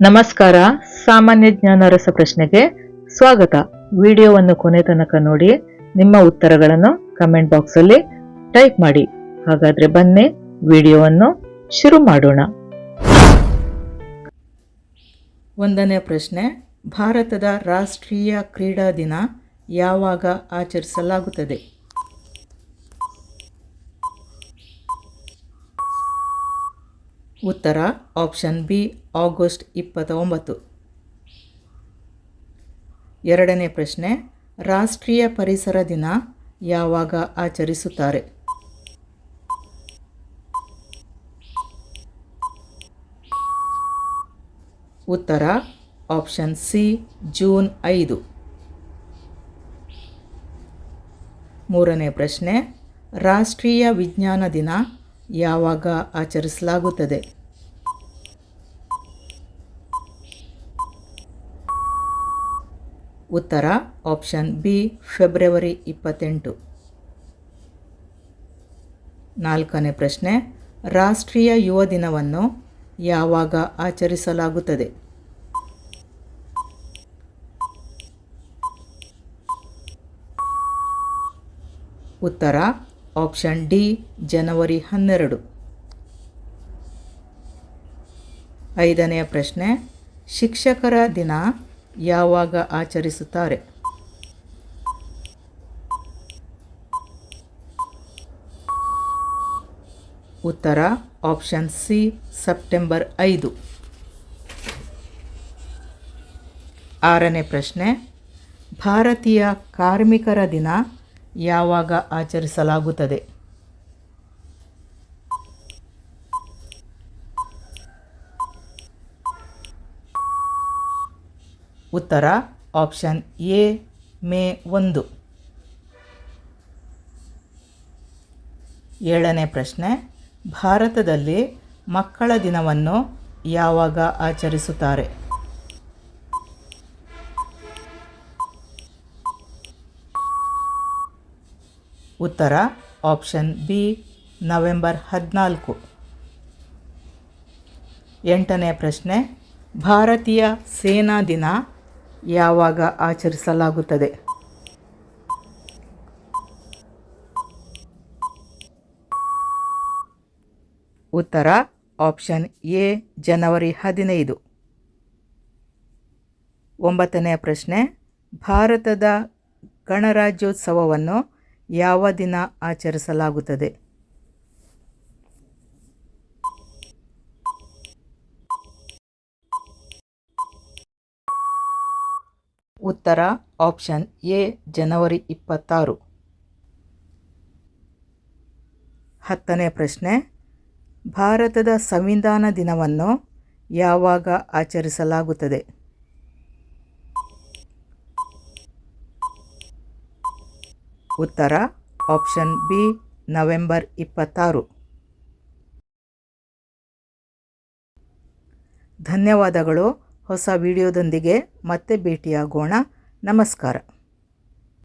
ನಮಸ್ಕಾರ, ಸಾಮಾನ್ಯ ಜ್ಞಾನ ರಸ ಪ್ರಶ್ನೆಗೆ ಸ್ವಾಗತ. ವಿಡಿಯೋವನ್ನು ಕೊನೆ ತನಕ ನೋಡಿ, ನಿಮ್ಮ ಉತ್ತರಗಳನ್ನು ಕಮೆಂಟ್ ಬಾಕ್ಸ್ ಅಲ್ಲಿ ಟೈಪ್ ಮಾಡಿ. ಹಾಗಾದ್ರೆ ಬನ್ನಿ, ವಿಡಿಯೋವನ್ನು ಶುರು ಮಾಡೋಣ. ಒಂದನೇ ಪ್ರಶ್ನೆ, ಭಾರತದ ರಾಷ್ಟ್ರೀಯ ಕ್ರೀಡಾ ದಿನ ಯಾವಾಗ ಆಚರಿಸಲಾಗುತ್ತದೆ? ಉತ್ತರ ಆಪ್ಷನ್ ಬಿ ಆಗಸ್ಟ್ ಇಪ್ಪತ್ತ ಒಂಬತ್ತು ಎರಡನೇ ಪ್ರಶ್ನೆ, ರಾಷ್ಟ್ರೀಯ ಪರಿಸರ ದಿನ ಯಾವಾಗ ಆಚರಿಸುತ್ತಾರೆ? ಉತ್ತರ ಆಪ್ಷನ್ ಸಿ ಜೂನ್ ಐದು. ಮೂರನೇ ಪ್ರಶ್ನೆ, ರಾಷ್ಟ್ರೀಯ ವಿಜ್ಞಾನ ದಿನ ಯಾವಾಗ ಆಚರಿಸಲಾಗುತ್ತದೆ. ಉತ್ತರ, ಆಪ್ಷನ್ ಬಿ, ಫೆಬ್ರವರಿ ಇಪ್ಪತ್ತೆಂಟು. ನಾಲ್ಕನೇ ಪ್ರಶ್ನೆ, ರಾಷ್ಟ್ರೀಯ ಯುವ ದಿನವನ್ನು ಯಾವಾಗ ಆಚರಿಸಲಾಗುತ್ತದೆ? ಉತ್ತರ ಆಪ್ಷನ್ ಡಿ ಜನವರಿ ಹನ್ನೆರಡು. ಐದನೆಯ ಪ್ರಶ್ನೆ, ಶಿಕ್ಷಕರ ದಿನ ಯಾವಾಗ ಆಚರಿಸುತ್ತಾರೆ? ಉತ್ತರ ಆಪ್ಷನ್ ಸಿ ಸೆಪ್ಟೆಂಬರ್ ಐದು. ಆರನೇ ಪ್ರಶ್ನೆ, ಭಾರತೀಯ ಕಾರ್ಮಿಕರ ದಿನ ಯಾವಾಗ ಆಚರಿಸಲಾಗುತ್ತದೆ? ಉತ್ತರ ಆಪ್ಷನ್ ಎ ಮೇ ಒಂದು. ಏಳನೇ ಪ್ರಶ್ನೆ ಭಾರತದಲ್ಲಿ ಮಕ್ಕಳ ದಿನವನ್ನು ಯಾವಾಗ ಆಚರಿಸುತ್ತಾರೆ? ಉತ್ತರ ಆಪ್ಷನ್ ಬಿ, ನವೆಂಬರ್ ಹದಿನಾಲ್ಕು. ಎಂಟನೇ ಪ್ರಶ್ನೆ, ಭಾರತೀಯ ಸೇನಾ ದಿನ ಯಾವಾಗ ಆಚರಿಸಲಾಗುತ್ತದೆ? ಉತ್ತರ ಆಪ್ಷನ್ ಎ, ಜನವರಿ ಹದಿನೈದು. ಒಂಬತ್ತನೇ ಪ್ರಶ್ನೆ, ಭಾರತದ ಗಣರಾಜ್ಯೋತ್ಸವವನ್ನು ಯಾವ ದಿನ ಆಚರಿಸಲಾಗುತ್ತದೆ? ಉತ್ತರ, ಆಪ್ಷನ್ ಎ, ಜನವರಿ ಇಪ್ಪತ್ತಾರು. ಹತ್ತನೇ ಪ್ರಶ್ನೆ. ಭಾರತದ ಸಂವಿಧಾನ ದಿನವನ್ನು ಯಾವಾಗ ಆಚರಿಸಲಾಗುತ್ತದೆ? ಉತ್ತರ ಆಪ್ಷನ್ ಬಿ ನವೆಂಬರ್ ಇಪ್ಪತ್ತಾರು. ಧನ್ಯವಾದಗಳು. ಹೊಸ ವಿಡಿಯೋದೊಂದಿಗೆ ಮತ್ತೆ ಭೇಟಿಯಾಗೋಣ. ನಮಸ್ಕಾರ.